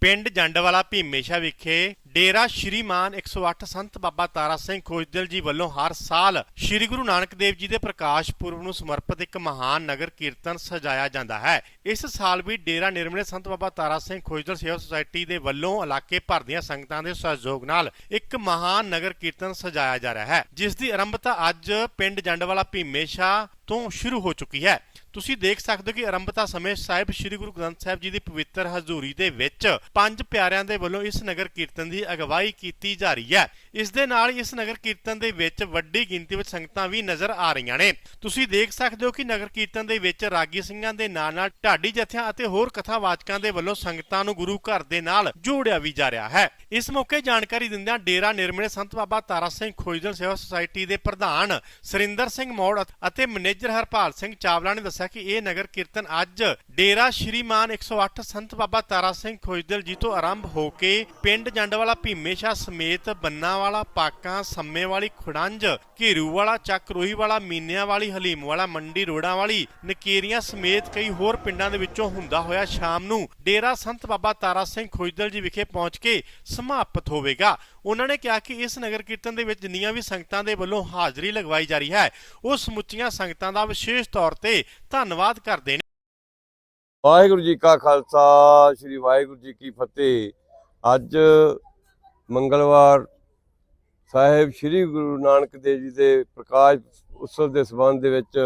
ਪਿੰਡ ਜੰਡਵਾਲਾ ਭੀਮੇਸ਼ਾ ਵਿਖੇ ਡੇਰਾ ਸ਼੍ਰੀਮਾਨ 108 ਸੰਤ ਬਾਬਾ ਤਾਰਾ ਸਿੰਘ ਖੋਜਦਲ ਜੀ ਵੱਲੋਂ ਹਰ ਸਾਲ ਸ਼੍ਰੀ ਗੁਰੂ ਨਾਨਕ ਦੇਵ ਜੀ ਦੇ ਪ੍ਰਕਾਸ਼ ਪੁਰਬ ਨੂੰ ਸਮਰਪਿਤ ਇੱਕ ਮਹਾਨ ਨਗਰ ਕੀਰਤਨ ਸਜਾਇਆ ਜਾਂਦਾ ਹੈ। ਇਸ ਸਾਲ ਵੀ ਡੇਰਾ ਨਿਰਮਲੇ ਸੰਤ ਬਾਬਾ ਤਾਰਾ ਸਿੰਘ ਖੋਜਦਲ ਸੇਵਾ ਸੁਸਾਇਟੀ ਦੇ ਵੱਲੋਂ ਇਲਾਕੇ ਭਰ ਦੀਆਂ ਸੰਗਤਾਂ ਦੇ ਸਹਿਯੋਗ ਨਾਲ ਇੱਕ ਮਹਾਨ ਨਗਰ ਕੀਰਤਨ ਸਜਾਇਆ ਜਾ ਰਿਹਾ ਹੈ, ਜਿਸ ਦੀ ਆਰੰਭਤਾ ਅੱਜ ਪਿੰਡ ਜੰਡਵਾਲਾ ਭੀਮੇਸ਼ਾ ਤੋਂ ਸ਼ੁਰੂ ਹੋ ਚੁੱਕੀ ਹੈ। ਤੁਸੀਂ ਦੇਖ ਸਕਦੇ ਹੋ ਕਿ ਆਰੰਭਤਾ ਸਮੇਂ ਸਾਹਿਬ ਸ੍ਰੀ ਗੁਰੂ ਗ੍ਰੰਥ ਸਾਹਿਬ ਜੀ ਦੀ ਪਵਿੱਤਰ ਹਜ਼ੂਰੀ ਦੇ ਵਿੱਚ ਪੰਜ ਪਿਆਰਿਆਂ ਦੇ ਵੱਲੋਂ ਇਸ ਨਗਰ ਕੀਰਤਨ ਦੀ ਅਗਵਾਈ ਕੀਤੀ ਜਾ ਰਹੀ ਹੈ। ਇਸ ਦੇ ਨਾਲ ਹੀ ਇਸ ਨਗਰ ਕੀਰਤਨ ਦੇ ਵਿੱਚ ਵੱਡੀ ਗਿਣਤੀ ਵਿੱਚ ਸੰਗਤਾਂ ਵੀ ਨਜ਼ਰ ਆ ਰਹੀਆਂ ਨੇ। ਤੁਸੀਂ ਦੇਖ ਸਕਦੇ ਹੋ ਕਿ ਨਗਰ ਕੀਰਤਨ ਦੇ ਵਿੱਚ ਰਾਗੀ ਸਿੰਘਾਂ ਦੇ ਨਾਲ ਨਾਲ ਢਾਡੀ ਜਥਿਆਂ ਅਤੇ ਹੋਰ ਕਥਾਵਾਚਕਾਂ ਦੇ ਵੱਲੋਂ ਸੰਗਤਾਂ ਨੂੰ ਗੁਰੂ ਘਰ ਦੇ ਨਾਲ ਜੋੜਿਆ ਵੀ ਜਾ ਰਿਹਾ ਹੈ। ਇਸ ਮੌਕੇ ਜਾਣਕਾਰੀ ਦਿੰਦਿਆਂ ਡੇਰਾ ਨਿਰਮਲੇ ਸੰਤ ਬਾਬਾ ਤਾਰਾ ਸਿੰਘ ਖੋਜਦਲ ਸੇਵਾ ਸੁਸਾਇਟੀ ਦੇ ਪ੍ਰਧਾਨ ਸਰਿੰਦਰ ਸਿੰਘ ਮੌੜ ਅਤੇ ਮੈਨੇਜਰ ਹਰਪਾਲ ਸਿੰਘ ਚਾਵਲਾ ਨੇ ਦੱਸਿਆ ਕਿ ਇਹ ਨਗਰ ਕੀਰਤਨ ਅੱਜ ਡੇਰਾ ਸ਼੍ਰੀਮਾਨ 108 ਸੰਤ ਬਾਬਾ ਤਾਰਾ ਸਿੰਘ ਖੋਜਦਲ ਜੀ ਤੋਂ ਆਰੰਭ ਹੋ ਕੇ ਪਿੰਡ ਜੰਡਵਾਲਾ ਭੀਮੇਸ਼ਾ ਸਮੇਤ ਬੰਨਾ ਵਾਲਾ ਪਾਕਾਂ, ਸੰਮੇ ਵਾਲੀ ਖੁੜੰਜ, ਘੇਰੂ ਵਾਲਾ ਚੱਕ, ਰੋਹੀ ਵਾਲਾ ਮੀਨਿਆਂ ਵਾਲੀ, ਹਲੀਮ ਵਾਲਾ ਮੰਡੀ ਰੋੜਾਂ ਵਾਲੀ, ਨਕੇਰੀਆਂ ਸਮੇਤ ਕਈ ਹੋਰ ਪਿੰਡਾਂ ਦੇ ਵਿੱਚੋਂ ਹੁੰਦਾ ਹੋਇਆ ਸ਼ਾਮ ਨੂੰ ਡੇਰਾ ਸੰਤ ਬਾਬਾ ਤਾਰਾ ਸਿੰਘ ਖੋਜਦਲ ਜੀ ਵਿਖੇ ਪਹੁੰਚ ਕੇ ਸਮਾਪਤ ਹੋਵੇਗਾ। ਉਹਨਾਂ ਨੇ ਕਿਹਾ ਕਿ ਇਸ ਨਗਰ ਕੀਰਤਨ ਦੇ ਵਿੱਚ ਜਿੰਨੀਆਂ ਵੀ ਸੰਗਤਾਂ ਦੇ ਵੱਲੋਂ ਹਾਜ਼ਰੀ ਲਗਵਾਈ ਜਾ ਰਹੀ ਹੈ, ਉਹ ਸਮੁੱਚੀਆਂ ਸੰਗਤਾਂ ਦਾ ਵਿਸ਼ੇਸ਼ ਤੌਰ ਤੇ ਧੰਨਵਾਦ ਕਰਦੇ ਨੇ। ਵਾਹਿਗੁਰੂ ਜੀ ਕਾ ਖਾਲਸਾ, ਸ੍ਰੀ ਵਾਹਿਗੁਰੂ ਜੀ ਕੀ ਫਤਿਹ। ਅੱਜ ਮੰਗਲਵਾਰ ਸਾਹਿਬ ਸ੍ਰੀ ਗੁਰੂ ਨਾਨਕ ਦੇਵ ਜੀ ਦੇ ਪ੍ਰਕਾਸ਼ ਉਤਸਵ ਦੇ ਸਬੰਧ ਦੇ ਵਿੱਚ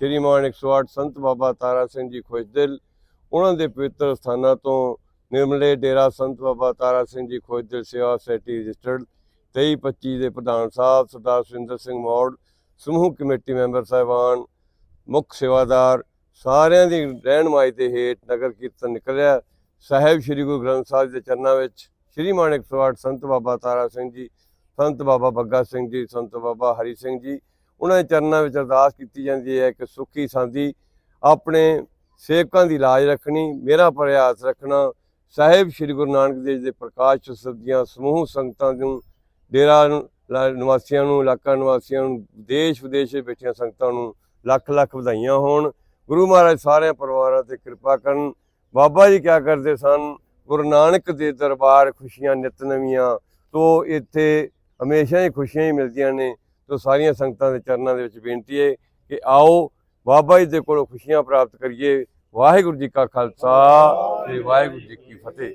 ਸ਼੍ਰੀਮਾਨ 108 ਸੰਤ ਬਾਬਾ ਤਾਰਾ ਸਿੰਘ ਜੀ ਖੋਜਦਿਲ ਉਹਨਾਂ ਦੇ ਪਵਿੱਤਰ ਸਥਾਨਾਂ ਤੋਂ ਨਿਰਮਲੇ ਡੇਰਾ ਸੰਤ ਬਾਬਾ ਤਾਰਾ ਸਿੰਘ ਜੀ ਖੋਜਦਿਲ ਸੇਵਾ ਸੁਸਾਇਟੀ ਰਜਿਸਟਰਡ 2325 ਦੇ ਪ੍ਰਧਾਨ ਸਾਹਿਬ ਸਰਦਾਰ ਸੁਰਿੰਦਰ ਸਿੰਘ ਮੌੜ, ਸਮੂਹ ਕਮੇਟੀ ਮੈਂਬਰ ਸਾਹਿਬਾਨ, ਮੁੱਖ ਸੇਵਾਦਾਰ, ਸਾਰਿਆਂ ਦੀ ਰਹਿਨਮਾਈ ਦੇ ਹੇਠ ਨਗਰ ਕੀਰਤਨ ਨਿਕਲਿਆ। ਸਾਹਿਬ ਸ੍ਰੀ ਗੁਰੂ ਗ੍ਰੰਥ ਸਾਹਿਬ ਦੇ ਚਰਨਾਂ ਵਿੱਚ ਸ੍ਰੀ ਮਾਨਕ ਸਵਾੜ ਸੰਤ ਬਾਬਾ ਤਾਰਾ ਸਿੰਘ ਜੀ ਸੰਤ ਬਾਬਾ ਬੱਗਾ ਸਿੰਘ ਜੀ, ਸੰਤ ਬਾਬਾ ਹਰੀ ਸਿੰਘ ਜੀ, ਉਹਨਾਂ ਦੇ ਚਰਨਾਂ ਵਿੱਚ ਅਰਦਾਸ ਕੀਤੀ ਜਾਂਦੀ ਹੈ ਕਿ ਸੁੱਖੀ ਸਾਂਦੀ ਆਪਣੇ ਸੇਵਕਾਂ ਦੀ ਲਾਜ ਰੱਖਣੀ, ਮੇਰਾ ਪ੍ਰਯਾਸ ਰੱਖਣਾ, ਸਾਹਿਬ ਸ੍ਰੀ ਗੁਰੂ ਨਾਨਕ ਦੇਵ ਦੇ ਪ੍ਰਕਾਸ਼ ਉਤਸਵ ਦੀਆਂ ਸਮੂਹ ਸੰਗਤਾਂ ਨੂੰ, ਡੇਰਾ ਲਾ- ਨਿਵਾਸੀਆਂ ਨੂੰ, ਇਲਾਕਾ ਨਿਵਾਸੀਆਂ ਨੂੰ, ਦੇਸ਼ ਵਿਦੇਸ਼ ਵਿੱਚ ਬੈਠੀਆਂ ਸੰਗਤਾਂ ਨੂੰ ਲੱਖ ਲੱਖ ਵਧਾਈਆਂ ਹੋਣ। ਗੁਰੂ ਮਹਾਰਾਜ ਸਾਰਿਆਂ ਪਰਿਵਾਰਾਂ ਤੇ ਕਿਰਪਾ ਕਰਨ। ਬਾਬਾ ਜੀ ਕਿਆ ਕਰਦੇ ਸਨ? ਗੁਰੂ ਨਾਨਕ ਦੇ ਦਰਬਾਰ ਖੁਸ਼ੀਆਂ ਨਿਤ ਨਵੀਆਂ ਤੋਂ ਇੱਥੇ ਹਮੇਸ਼ਾ ਹੀ ਖੁਸ਼ੀਆਂ ਹੀ ਮਿਲਦੀਆਂ ਨੇ। ਤੋਂ ਸਾਰੀਆਂ ਸੰਗਤਾਂ ਦੇ ਚਰਨਾਂ ਦੇ ਵਿੱਚ ਬੇਨਤੀ ਹੈ ਕਿ ਆਓ, ਬਾਬਾ ਜੀ ਦੇ ਕੋਲੋਂ ਖੁਸ਼ੀਆਂ ਪ੍ਰਾਪਤ ਕਰੀਏ। ਵਾਹਿਗੁਰੂ ਜੀ ਕਾ ਖਾਲਸਾ ਤੇ ਵਾਹਿਗੁਰੂ ਜੀ ਕੀ ਫਤਿਹ।